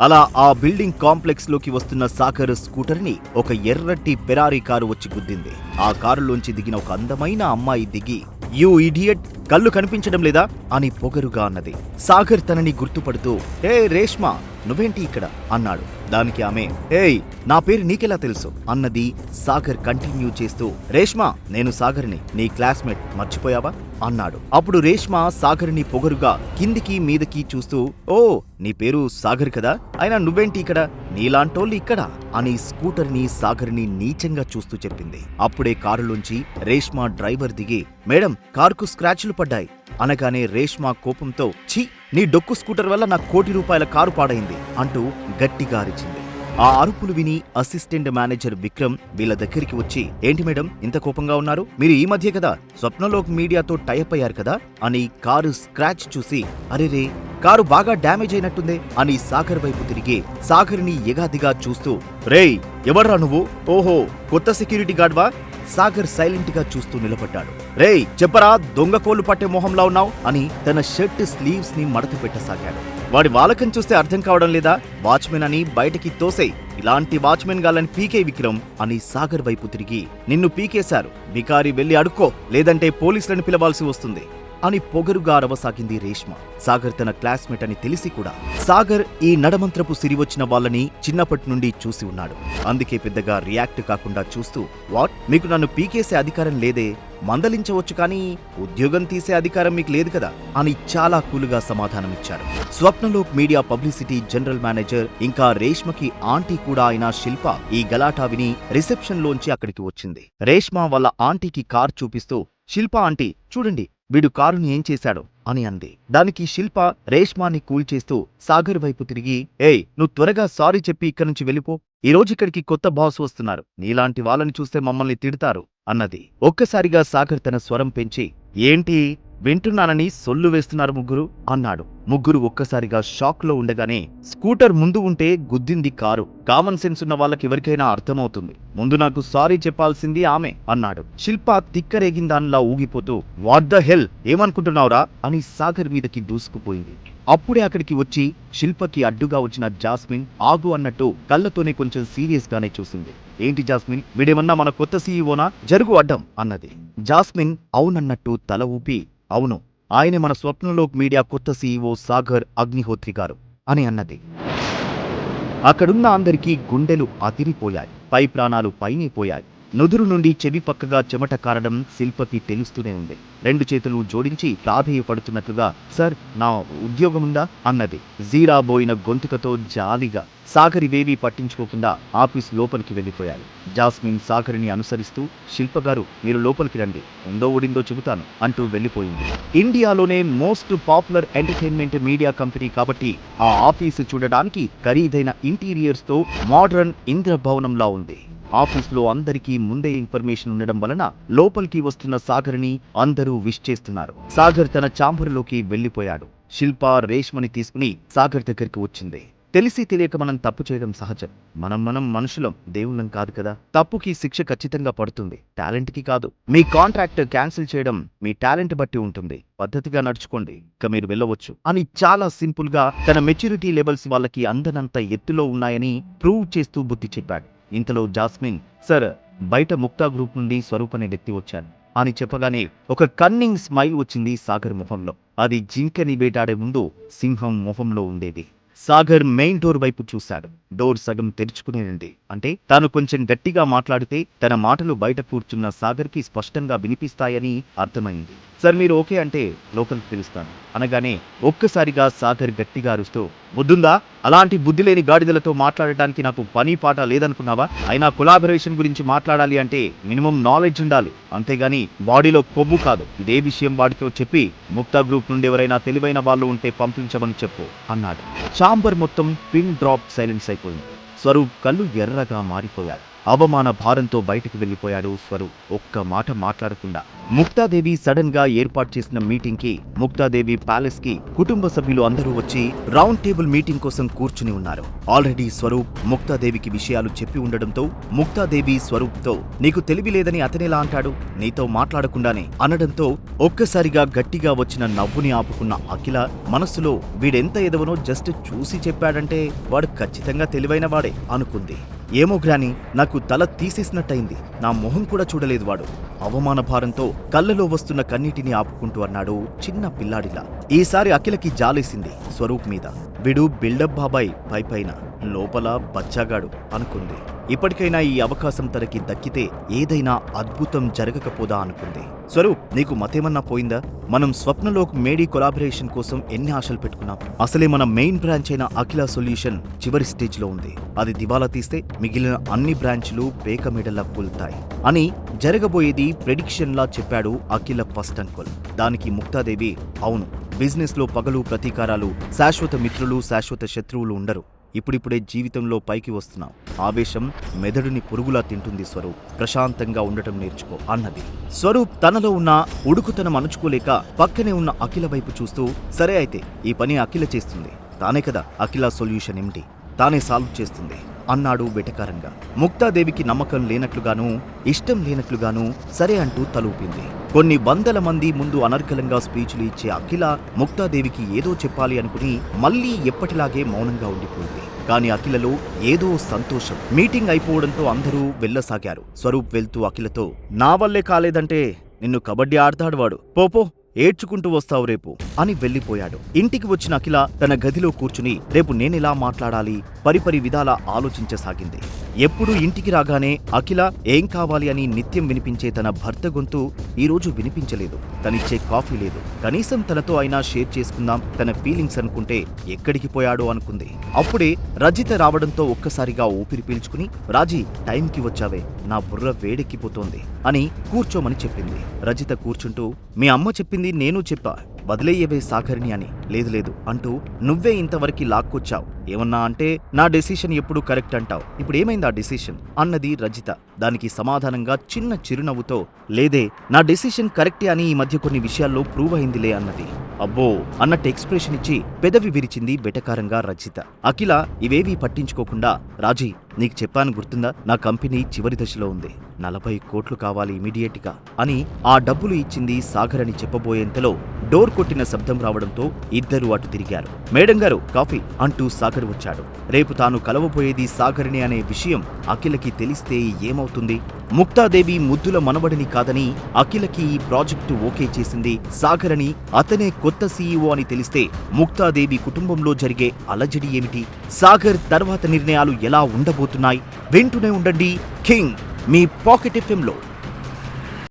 అలా ఆ బిల్డింగ్ కాంప్లెక్స్లోకి వస్తున్న సాగర్ స్కూటర్ని ఒక ఎర్రటి పెరారీ కారు వచ్చి గుద్దింది. ఆ కారులోంచి దిగిన ఒక అందమైన అమ్మాయి దిగి యూ ఇడియట్ కళ్ళు కనిపించడం లేదా? అని పొగరుగా అన్నది. సాగర్ తనని గుర్తుపడుతూ హే రేష్మా నువ్వేంటి ఇక్కడ? అన్నాడు. దానికి ఆమె ఏయ్ నా పేరు నీకెలా తెలుసు? అన్నది సాగర్ కంటిన్యూ చేస్తూ రేష్మా నేను సాగర్ని నీ క్లాస్మేట్ మర్చిపోయావా? అన్నాడు. అప్పుడు రేష్మా సాగర్ని పొగరుగా కిందికి మీదకి చూస్తూ ఓ నీ పేరు సాగర్ కదా? అయినా నువ్వేంటి ఇక్కడ? నీలాంటోళ్ళు ఇక్కడ? అని స్కూటర్ని సాగర్ని నీచంగా చూస్తూ చెప్పింది. అప్పుడే కారులోంచి రేష్మా డ్రైవర్ దిగి మేడం కారుకు స్క్రాచ్లు పడ్డాయి. అనగానే రేష్మా కోపంతో ఛీ నీ డొక్కు స్కూటర్ వల్ల నా కోటి రూపాయల కారు పాడైంది అంటూ గట్టిగా అరిచింది. ఆ అరుపులు విని అసిస్టెంట్ మేనేజర్ విక్రమ్ వీళ్ళ దగ్గరికి వచ్చి ఏంటి మేడం ఇంత కోపంగా ఉన్నారు? మీరు ఈ మధ్య కదా స్వప్నలోక్ మీడియాతో టైప్ అయ్యారు కదా? అని కారు స్క్రాచ్ చూసి అరెరే కారు బాగా డ్యామేజ్ అయినట్టుందే అని సాగర్ వైపు తిరిగి సాగర్ని ఎగాదిగా చూస్తూ రేయ్ ఎవర్రా నువ్వు? ఓహో కొత్త సెక్యూరిటీ గార్డ్వా? సాగర్ సైలెంట్గా చూస్తూ నిలబడ్డాడు. రేయ్ చెప్పరా దొంగ కోళ్ళు పట్టే మొహంలా ఉన్నావు? అని తన షర్ట్ స్లీవ్స్ని మడత పెట్టసాగాడు. వాడి వాలకం చూస్తే అర్థం కావడం లేదా? వాచ్మెన్ అని బయటికి తోసేయ్. ఇలాంటి వాచ్మెన్ గాలని పీకే విక్రమ్ అని సాగర్ వైపు తిరిగి నిన్ను పీకేశారు. బికారి వెళ్ళి అడుక్కో. లేదంటే పోలీసులను పిలవాల్సి వస్తుంది. అని పొగరుగా అరవసాగింది రేష్మ. సాగర్ తన క్లాస్మేట్ అని తెలిసి కూడా సాగర్ ఈ నడమంత్రపు సిరివచ్చిన వాళ్ళని చిన్నప్పటి నుండి చూసి ఉన్నాడు. అందుకే పెద్దగా రియాక్ట్ కాకుండా చూస్తూ వాట్? మీకు నన్ను పీకేసే అధికారం లేదే? మందలించవచ్చు కానీ ఉద్యోగం తీసే అధికారం మీకు లేదు కదా? అని చాలా కూలుగా సమాధానమిచ్చాడు Swapnalok media publicity general manager ఇంకా రేష్మకి ఆంటీ కూడా అయిన శిల్ప ఈ గలాటా విని రిసెప్షన్ లోంచి అక్కడికి వచ్చింది. రేష్మ వాళ్ళ ఆంటీకి కార్ చూపిస్తూ శిల్ప ఆంటీ చూడండి వీడు కారుని ఏం చేశాడు? అని అంది. దానికి శిల్ప రేష్మాని కూల్చేస్తూ సాగర్ వైపు తిరిగి ఏయ్ నువ్వు త్వరగా సారీ చెప్పి ఇక్కడి నుంచి వెళ్ళిపో. ఈ రోజు ఇక్కడికి కొత్త బాస్ వస్తున్నారు. నీలాంటి వాళ్ళని చూస్తే మమ్మల్ని తిడతారు అన్నది. ఒక్కసారిగా సాగర్ తన స్వరం పెంచి ఏంటి? వింటున్నానని సొల్లు వేస్తున్నారు ముగ్గురు అన్నాడు. ముగ్గురు ఒక్కసారిగా షాక్లో ఉండగానే స్కూటర్ ముందు ఉంటే గుద్దింది కారు. కామన్ సెన్స్ ఉన్న వాళ్ళకి ఎవరికైనా అర్థమవుతుంది. ముందు నాకు సారీ చెప్పాల్సింది ఆమె అన్నాడు. శిల్ప తిక్కరేగిందాన్లా ఊగిపోతూ వాట్ ద హెల్? ఏమనుకుంటున్నావురా? అని సాగర్ మీదకి దూసుకుపోయింది. అప్పుడే అక్కడికి వచ్చి శిల్పకి అడ్డుగా వచ్చిన జాస్మిన్ ఆగు అన్నట్టు కళ్ళతోనే కొంచెం సీరియస్ గానే చూసింది. ఏంటి జాస్మిన్? వీడేమన్నా మన కొత్త సీఈఓనా? జరుగు అడ్డం అన్నది. జాస్మిన్ అవునన్నట్టు తల ఊపి అవును ఆయనే మన స్వప్నలోక్ మీడియా కొత్త సీఈఓ సాగర్ అగ్నిహోత్రి గారు అని అన్నది. అక్కడున్న అందరికీ గుండెలు అతిరిపోయాయి పై ప్రాణాలు పైనే పోయాయి. నుదురు నుండి చెవి పక్కగా చెమట కారడం శిల్పకి తెలుస్తూనే ఉంది. రెండు చేతులు జోడించి ప్రాధేయపడుతున్నట్లుగా సార్ నా ఉద్యోగముందా? అన్నది. జీరాబోయిన గొంతుకతో జాలిగా సాగరివేవి పట్టించుకోకుండా ఆఫీస్ లోపలికి వెళ్ళిపోయాడు జాస్మిన్ సాగరిని అనుసరిస్తూ శిల్పగారు మీరు లోపలికి రండి. ఉందో ఊడిందో చెబుతాను అంటూ వెళ్ళిపోయింది. ఇండియాలోనే most popular entertainment media company కాబట్టి ఆ ఆఫీసు చూడడానికి ఖరీదైన ఇంటీరియర్స్తో మోడర్న్ ఇంద్రభవనంలా ఉంది. ఆఫీస్లో అందరికీ ముందే ఇన్ఫర్మేషన్ ఉండడం వలన లోపలికి వస్తున్న సాగర్ని అందరూ విష్ చేస్తున్నారు. సాగర్ తన చాంబర్లోకి వెళ్ళిపోయాడు. శిల్ప రేష్మని తీసుకుని సాగర్ దగ్గరికి వచ్చింది. తెలిసి తెలియక మనం తప్పు చేయడం సహజం. మనం మనం మనుషులం దేవుళ్ళం కాదు కదా. తప్పుకి శిక్ష ఖచ్చితంగా పడుతుంది. టాలెంట్కి కాదు. మీ కాంట్రాక్ట్ క్యాన్సిల్ చేయడం మీ టాలెంట్ బట్టి ఉంటుంది. పద్ధతిగా నడుచుకోండి. ఇక మీరు వెళ్ళవచ్చు. అని చాలా సింపుల్గా తన మెచ్యూరిటీ లెవెల్స్ వాళ్ళకి అందనంత ఎత్తులో ఉన్నాయని ప్రూవ్ చేస్తూ బుద్ధి చెప్పాడు. ఇంతలో జాస్మిన్ సార్ బయట ముక్తా గ్రూప్ నుండి స్వరూపనే వ్యక్తి వచ్చాను అని చెప్పగానే ఒక కన్నింగ్ స్మైల్ వచ్చింది సాగర్ ముఖంలో అది జింకని వేటాడే ముందు సింహం ముఖంలో ఉండేది. సాగర్ మెయిన్ డోర్ వైపు చూశాడు. డోర్ సగం తెరుచుకునే ఉంది. అంటే తాను కొంచెం గట్టిగా మాట్లాడితే తన మాటలు బయట కూర్చున్న సాగర్కి స్పష్టంగా వినిపిస్తాయని అర్థమైంది. సార్ మీరు ఓకే అంటే లోపలికి పిలుస్తాను అనగానే ఒక్కసారిగా సాగర్ గట్టిగా అరుస్తూ బుద్ధుందా అలాంటి బుద్ధి లేని గాడిదలతో మాట్లాడటానికి నాకు పని పాట లేదనుకున్నావా? అయినా కొలాబరేషన్ గురించి మాట్లాడాలి అంటే మినిమం నాలెడ్జ్ ఉండాలి. అంతేగాని బాడీలో కొవ్వు కాదు. ఇదే విషయం వాడితో చెప్పి ముక్తా గ్రూప్ నుండి ఎవరైనా తెలివైన వాళ్ళు ఉంటే పంపించమని చెప్పు అన్నాడు. చాంబర్ మొత్తం పిన్ డ్రాప్ సైలెన్స్ అయిపోయింది. స్వరూప్ కళ్ళు ఎర్రగా మారిపోయాడు అవమాన భారంతో బయటకు వెళ్ళిపోయాడు స్వరూప్ ఒక్క మాట మాట్లాడకుండా. ముక్తాదేవి సడన్గా ఏర్పాటు చేసిన మీటింగ్కి ముక్తాదేవి ప్యాలెస్కి కుటుంబ సభ్యులు అందరూ వచ్చి రౌండ్ టేబుల్ మీటింగ్ కోసం కూర్చుని ఉన్నారు. ఆల్రెడీ స్వరూప్ ముక్తాదేవికి విషయాలు చెప్పి ఉండడంతో ముక్తాదేవి స్వరూప్తో నీకు తెలివి లేదని అతనేలా అంటాడు? నీతో మాట్లాడకుండానే అనడంతో ఒక్కసారిగా గట్టిగా వచ్చిన నవ్వుని ఆపుకున్న అఖిల మనస్సులో వీడెంత ఎదవనో జస్ట్ చూసి చెప్పాడంటే వాడు ఖచ్చితంగా తెలివైన వాడే అనుకుంది. ఏమో గ్రాని నాకు తల తీసేసినట్టయింది. నా మొహం కూడా చూడలేదు వాడు. అవమాన భారంతో కళ్ళలో వస్తున్న కన్నీటిని ఆపుకుంటూ అన్నాడు చిన్న పిల్లాడిలా. ఈసారి అఖిలకి జాలేసింది స్వరూప్ మీద. వీడు బిల్డప్ బాబాయ్ పైపైన. లోపల బచ్చాగాడు అనుకుంది. ఇప్పటికైనా ఈ అవకాశం తనకి దక్కితే ఏదైనా అద్భుతం జరగకపోదా అనుకుంది. స్వరూప్ నీకు మతేమన్నా పోయిందా? మనం స్వప్నలోక్ మేడీ కొలాబరేషన్ కోసం ఎన్ని ఆశలు పెట్టుకున్నాం? అసలే మన మెయిన్ బ్రాంచ్ అయిన అఖిల సొల్యూషన్ చివరి స్టేజ్లో ఉంది. అది దివాలా తీస్తే మిగిలిన అన్ని బ్రాంచ్లు పేక మెడల్లా కూలుతాయి. అని జరగబోయేది ప్రెడిక్షన్ లా చెప్పాడు అఖిల ఫస్ట్ అంకుల్. దానికి ముక్తాదేవి అవును బిజినెస్లో పగలు ప్రతీకారాలు శాశ్వత మిత్రులు శాశ్వత శత్రువులు ఉండరు. ఇప్పుడిప్పుడే జీవితంలో పైకి వస్తున్నాం. ఆవేశం మెదడుని పురుగులా తింటుంది స్వరూప్. ప్రశాంతంగా ఉండటం నేర్చుకో అన్నది. స్వరూప్ తనలో ఉన్న ఉడుకుతనం అణుచుకోలేక పక్కనే ఉన్న అఖిల వైపు చూస్తూ సరే అయితే ఈ పని అఖిల చేస్తుంది. తానే కదా అఖిల సొల్యూషన్ ఏమిటి తానే సాల్వ్ చేస్తుంది. అన్నాడు వెటకారంగా. ముక్తాదేవికి నమ్మకం లేనట్లుగాను ఇష్టం లేనట్లుగాను సరే అంటూ తలూపింది. కొన్ని వందల మంది ముందు అనర్గలంగా స్పీచ్లు ఇచ్చే అఖిల ముక్తాదేవికి ఏదో చెప్పాలి అనుకుని మళ్ళీ ఎప్పటిలాగే మౌనంగా ఉండిపోయింది. కాని అఖిలలో ఏదో సంతోషం. మీటింగ్ అయిపోవడంతో అందరూ వెళ్ళసాగారు. స్వరూప్ వెళ్తూ అఖిలతో నా వల్లే కాలేదంటే నిన్ను కబడ్డీ ఆడతాడు వాడు. పోపో ఏడ్చుకుంటూ వస్తావు రేపు అని వెళ్ళిపోయాడు. ఇంటికి వచ్చిన అఖిల తన గదిలో కూర్చుని రేపు నేనెలా మాట్లాడాలి? పరిపరి విధాల ఆలోచించసాగింది. ఎప్పుడు ఇంటికి రాగానే అఖిల ఏం కావాలి అని నిత్యం వినిపించే తన భర్త గొంతు ఈరోజు వినిపించలేదు. తనిచ్చే కాఫీ లేదు. కనీసం తనతో అయినా షేర్ చేసుకుందాం తన ఫీలింగ్స్ అనుకుంటే ఎక్కడికి పోయాడో అనుకుంది. అప్పుడే రజిత రావడంతో ఒక్కసారిగా ఊపిరి పీల్చుకుని రాజీ టైంకి వచ్చావే. నా బుర్ర వేడెక్కిపోతోంది అని కూర్చోమని చెప్పింది. రజిత కూర్చుంటూ మీ అమ్మ చెప్పింది నేను చెప్పా వదిలేయవే సాకరిణి అని. లేదు లేదు అంటూ నువ్వే ఇంతవరకు లాక్కొచ్చావు. ఏమన్నా అంటే నా డెసిషన్ ఎప్పుడు కరెక్ట్ అంటావు. ఇప్పుడు ఏమైంది ఆ డెసిషన్? అన్నది రజిత. దానికి సమాధానంగా చిన్న చిరునవ్వుతో లేదే నా డెసిషన్ కరెక్టే అని ఈ మధ్య కొన్ని విషయాల్లో ప్రూవ్ అయిందిలే అన్నది. అబ్బో అన్నట్టు ఎక్స్ప్రెషన్ ఇచ్చి పెదవి విరిచింది బెటకారంగా రజిత. అఖిల ఇవేవీ పట్టించుకోకుండా రాజీ నీకు చెప్పాను గుర్తుందా? నా కంపెనీ చివరి దశలో ఉంది. నలభై కోట్లు కావాలి ఇమీడియట్గా అని ఆ డబ్బులు ఇచ్చింది సాగర్ అని చెప్పబోయేంతలో డోర్ కొట్టిన శబ్దం రావడంతో ఇద్దరూ అటు తిరిగారు. మేడం గారు కాఫీ అంటూ సాగర్ వచ్చాడు. రేపు తాను కలవబోయేది సాగర్ని అనే విషయం అఖిలకి తెలిస్తే ఏమవుతుంది? ముక్తాదేవి ముద్దుల మనవడిని కాదని అఖిలకి ఈ ప్రాజెక్టు ఓకే చేసింది సాగర్ అని అతనే కొత్త సీఈఓ అని తెలిస్తే ముక్తాదేవి కుటుంబంలో జరిగే అలజడి ఏమిటి? సాగర్ తర్వాత నిర్ణయాలు ఎలా ఉండబోతున్నాయి? వింటూనే ఉండండి. కింగ్ మీ పాకెట్ ఎఫ్ఎంలో